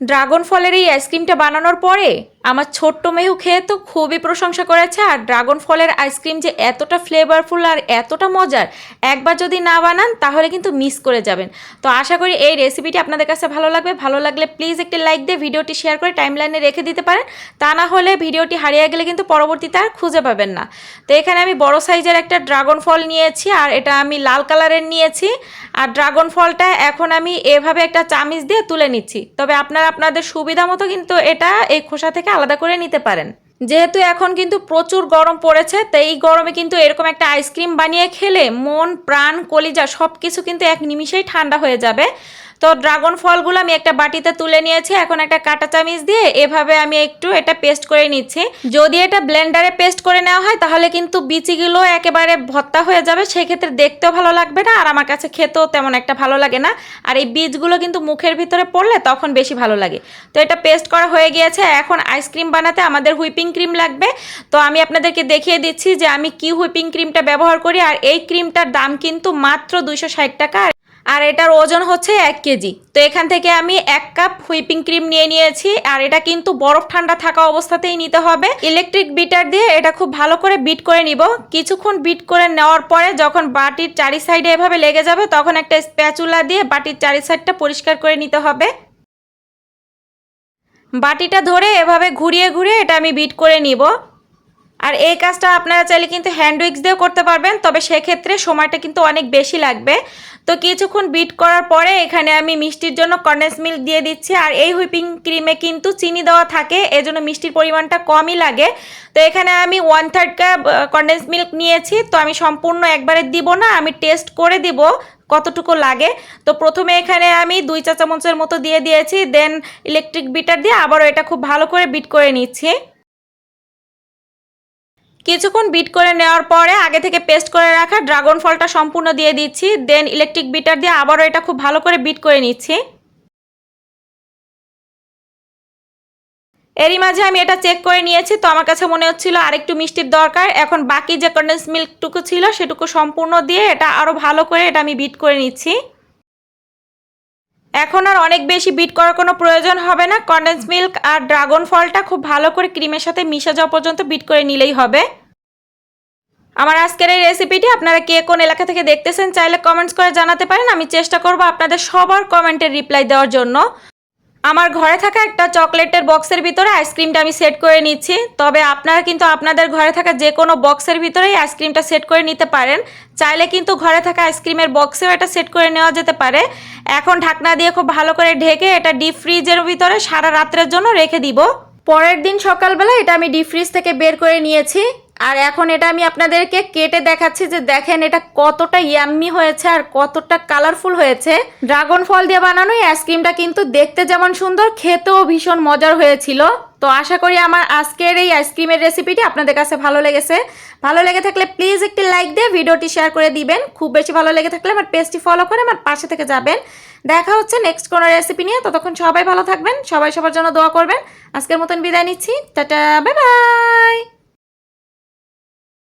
Dragon ফলের এই আইসক্রিমটা বানানোর পরে? আমার ছোট্ট মেয়েও খেয়ে তো খুবই প্রশংসা করেছে। আর ড্রাগন ফলের আইসক্রিম যে এতটা ফ্লেভারফুল আর এতটা মজার, একবার যদি না বানান তাহলে কিন্তু মিস করে যাবেন। তো আশা করি এই রেসিপিটি আপনাদের কাছে ভালো লাগবে। ভালো লাগলে প্লিজ একটি লাইক দিয়ে ভিডিওটি শেয়ার করে টাইমলাইনে রেখে দিতে পারেন। তা না হলে ভিডিওটি হারিয়ে গেলে কিন্তু পরবর্তীতে আর খুঁজে পাবেন না। তো এখানে আমি বড় সাইজের একটা ড্রাগন ফল নিয়েছি আর এটা আমি লাল কালারের নিয়েছি। আর ড্রাগন ফলটা এখন আমি এভাবে একটা চামিচ দিয়ে তুলে নিচ্ছি। তবে আপনারা, আপনাদের সুবিধা মতো কিন্তু এটা এই খোসা থেকে আলাদা করে নিতে পারেন। যেহেতু এখন কিন্তু প্রচুর গরম পড়েছে তো এই গরমে কিন্তু এরকম একটা আইসক্রিম বানিয়ে খেলে মন, প্রাণ, কলিজা সব কিছু কিন্তু এক নিমিষেই ঠান্ডা হয়ে যাবে। তো ড্রাগন ফলগুলো আমি একটা বাটিতে তুলে নিয়েছি, এখন একটা কাঁটা চামিচ দিয়ে এভাবে আমি একটু এটা পেস্ট করে নিচ্ছি। যদি এটা ব্লেন্ডারে পেস্ট করে নেওয়া হয়, তাহলে কিন্তু বিচিগুলো একেবারে ভত্তা হয়ে যাবে, সেক্ষেত্রে দেখতেও ভালো লাগবে না, আর আমার কাছে খেতেও তেমন একটা ভালো লাগে না। আর এই বীজগুলো কিন্তু মুখের ভিতরে পড়লে তখন বেশি ভালো লাগে। তো এটা পেস্ট করা হয়ে গিয়েছে, এখন আইসক্রিম বানাতে আমাদের হুইপিং ক্রিম লাগবে। তো আমি আপনাদেরকে দেখিয়ে দিচ্ছি যে আমি কি হুইপিং ক্রিমটা ব্যবহার করি, আর এই ক্রিমটার দাম কিন্তু মাত্র দুইশো ষাট টাকা আর এটার ওজন হচ্ছে এক কেজি। তো এখান থেকে আমি এক কাপ হুইপিং ক্রিম নিয়ে নিয়েছি, আর এটা কিন্তু বরফ ঠান্ডা থাকা অবস্থাতেই নিতে হবে। ইলেকট্রিক বিটার দিয়ে এটা খুব ভালো করে বিট করে নিব। কিছুক্ষণ বিট করে নেওয়ার পরে যখন বাটির চারি সাইডে এভাবে লেগে যাবে, তখন একটা স্প্যাচুলা দিয়ে বাটির চারি সাইডটা পরিষ্কার করে নিতে হবে। বাটিটা ধরে এভাবে ঘুরিয়ে ঘুরিয়ে এটা আমি বিট করে নিব। আর এই কাজটা আপনারা চাইলে কিন্তু হ্যান্ড উইক্স দিয়েও করতে পারবেন, তবে সেক্ষেত্রে সময়টা কিন্তু অনেক বেশি লাগবে। তো কিছুক্ষণ বিট করার পরে এখানে আমি মিষ্টির জন্য কন্ডেন্স মিল্ক দিয়ে দিচ্ছি, আর এই হুইপিং ক্রিমে কিন্তু চিনি দেওয়া থাকে, এজন্য মিষ্টির পরিমাণটা কমই লাগে। তো এখানে আমি one third cup condense milk নিয়েছি, তো আমি সম্পূর্ণ একবারে দিব না, আমি টেস্ট করে দিব কতটুকু লাগে। তো প্রথমে এখানে আমি দুই চা চামচের মতো দিয়ে দিয়েছি দেন ইলেকট্রিক বিটার দিয়ে আবারও এটা খুব ভালো করে বিট করে নিচ্ছি। কিছুক্ষণ বিট করে নেওয়ার পরে আগে থেকে পেস্ট করে রাখা ড্রাগন ফলটা সম্পূর্ণ দিয়ে দিচ্ছি। দেন ইলেকট্রিক বিটার দিয়ে আবারও এটা খুব ভালো করে বিট করে নিচ্ছি। এরই মাঝে আমি এটা চেক করে নিয়েছি, তো আমার কাছে মনে হচ্ছিল আরেকটু মিষ্টির দরকার। এখন বাকি যে কন্ডেন্স মিল্কটুকু ছিল সেটুকু সম্পূর্ণ দিয়ে এটা আরও ভালো করে এটা আমি বিট করে নিচ্ছি। এখন আর অনেক বেশি বিট করার কোনো প্রয়োজন হবে না। কন্ডেন্স মিল্ক আর ড্রাগন ফলটা খুব ভালো করে ক্রিমের সাথে মিশে যাওয়া পর্যন্ত বিট করে নিলেই হবে। আমার আজকের এই রেসিপিটি আপনারা কে কোন এলাকা থেকে দেখতেছেন, চাইলে কমেন্টস করে জানাতে পারেন। আমি চেষ্টা করব আপনাদের সবার কমেন্টের রিপ্লাই দেওয়ার জন্য। আমার ঘরে থাকা একটা চকলেটের বক্সের ভিতরে আইসক্রিমটা আমি সেট করে নিচ্ছি। তবে আপনারা কিন্তু আপনাদের ঘরে থাকা যে কোনো বক্সের ভিতরেই আইসক্রিমটা সেট করে নিতে পারেন। চাইলে কিন্তু ঘরে থাকা আইসক্রিমের বক্সেও এটা সেট করে নেওয়া যেতে পারে। এখন ঢাকনা দিয়ে খুব ভালো করে ঢেকে এটা ডিপ ফ্রিজের ভিতরে সারা রাত্রের জন্য রেখে দিব। পরের দিন সকালবেলা এটা আমি ডিপ ফ্রিজ থেকে বের করে নিয়েছি। আর এখন এটা আমি আপনাদেরকে কেটে দেখাচ্ছি যে দেখেন এটা কতটা ইয়াম্মি হয়েছে আর কতটা কালারফুল হয়েছে। ড্রাগন ফল দিয়ে বানানো এই আইসক্রিমটা কিন্তু দেখতে যেমন সুন্দর, খেতেও ভীষণ মজার হয়েছিল। তো আশা করি আমার আজকের এই আইসক্রিমের রেসিপিটি আপনাদের কাছে ভালো লেগেছে। ভালো লেগে থাকলে প্লিজ একটি লাইক দিয়ে ভিডিওটি শেয়ার করে দিবেন। খুব বেশি ভালো লেগে থাকলে আমার পেজটি ফলো করে আমার পাশে থেকে যাবেন। দেখা হচ্ছে নেক্সট কোনো রেসিপি নিয়ে। ততক্ষণ সবাই ভালো থাকবেন, সবাই সবার জন্য দোয়া করবেন। আজকের মতন বিদায় নিচ্ছি। Tata bye bye